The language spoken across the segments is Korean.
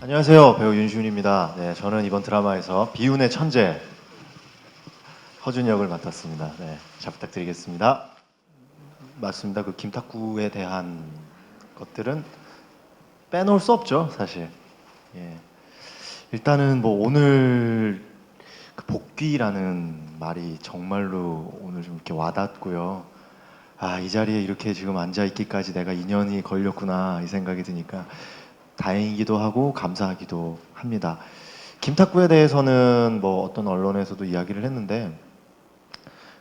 안녕하세요. 배우 윤시훈입니다. 네, 저는 이번 드라마에서 비운의 천재 허준 역을 맡았습니다. 네, 잘 부탁드리겠습니다. 맞습니다. 그 김탁구에 대한 것들은 빼놓을 수 없죠, 사실. 예. 일단은 뭐 오늘 그 복귀라는 말이 정말로 오늘 좀 이렇게 와닿고요. 아, 이 자리에 이렇게 지금 앉아 있기까지 내가 인연이 걸렸구나 이 생각이 드니까 다행이기도 하고 감사하기도 합니다. 김탁구에 대해서는 뭐 어떤 언론에서도 이야기를 했는데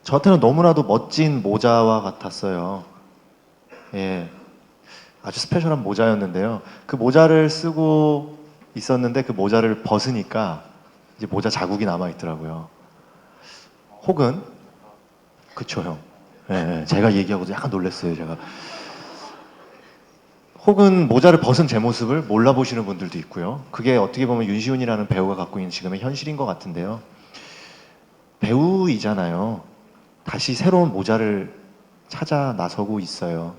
저한테는 너무나도 멋진 모자와 같았어요. 예. 아주 스페셜한 모자였는데요. 그 모자를 쓰고 있었는데 그 모자를 벗으니까 이제 모자 자국이 남아 있더라고요. 혹은 그쵸 형. 예, 예. 제가 얘기하고도 약간 놀랐어요, 제가. 혹은 모자를 벗은 제 모습을 몰라보시는 분들도 있고요. 그게 어떻게 보면 윤시훈이라는 배우가 갖고 있는 지금의 현실인 것 같은데요. 배우이잖아요. 다시 새로운 모자를 찾아 나서고 있어요.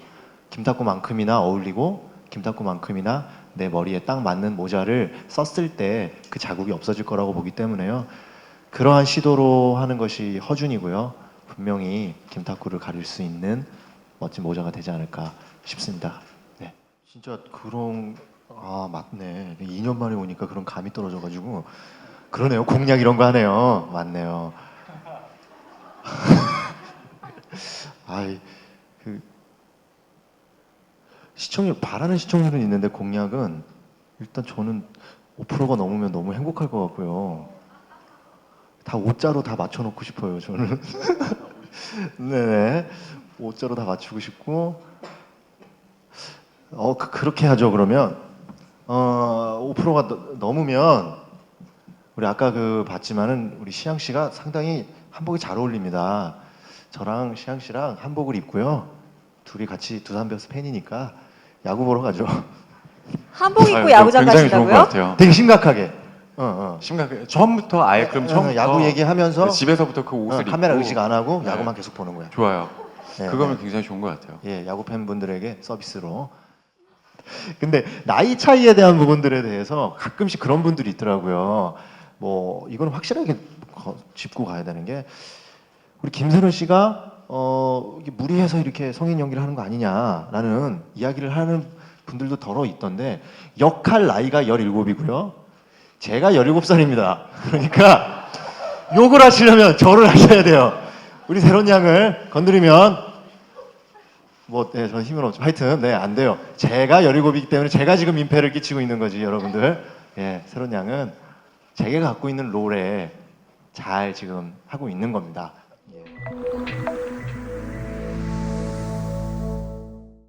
김탁구만큼이나 어울리고 김탁구만큼이나 내 머리에 딱 맞는 모자를 썼을 때 그 자국이 없어질 거라고 보기 때문에요. 그러한 시도로 하는 것이 허준이고요. 분명히 김탁구를 가릴 수 있는 멋진 모자가 되지 않을까 싶습니다. 네. 진짜 그런 아 맞네. 2년 만에 오니까 그런 감이 떨어져가지고 그러네요. 공약 이런 거 하네요. 맞네요. 아이 그 시청률 바라는 시청률은 있는데 공약은 일단 저는 5%가 넘으면 너무 행복할 것 같고요. 다 5자로 다 맞춰놓고 싶어요. 저는 네네 5자로 다 맞추고 싶고 어 그, 그렇게 하죠. 그러면 어 5%가 넘으면 우리 아까 그 봤지만은 우리 시양 씨가 상당히 한복이 잘 어울립니다. 저랑 시양 씨랑 한복을 입고요. 둘이 같이 두산 베어스 팬이니까 야구 보러 가죠. 한복 입고 아유, 야구장 굉장히 좋은 것 가신다고요? 같아요. 되게 심각하게. 어, 어. 심각해. 처음부터 아예 그럼 어, 처음부터 야구 얘기하면서 집에서부터 그 어, 옷을 카메라 입고 의식 안 하고 네. 야구만 계속 보는 거야. 좋아요. 네, 그거면 네. 굉장히 좋은 것 같아요. 예, 야구 팬분들에게 서비스로. 근데 나이 차이에 대한 부분들에 대해서 가끔씩 그런 분들이 있더라고요. 뭐 이건 확실하게 거- 짚고 가야 되는 게 우리 김세론 씨가 어 무리해서 이렇게 성인 연기를 하는 거 아니냐라는 이야기를 하는 분들도 더러 있던데 역할 나이가 17이고요. 제가 17살입니다. 그러니까 욕을 하시려면 저를 하셔야 돼요. 우리 세론 양을 건드리면 뭐, 네, 저는 힘은 없죠. 하여튼, 네, 안 돼요. 제가 17이기 때문에 제가 지금 민폐를 끼치고 있는 거지, 여러분들. 예, 새로운 양은 제가 갖고 있는 롤에 잘 지금 하고 있는 겁니다. 예.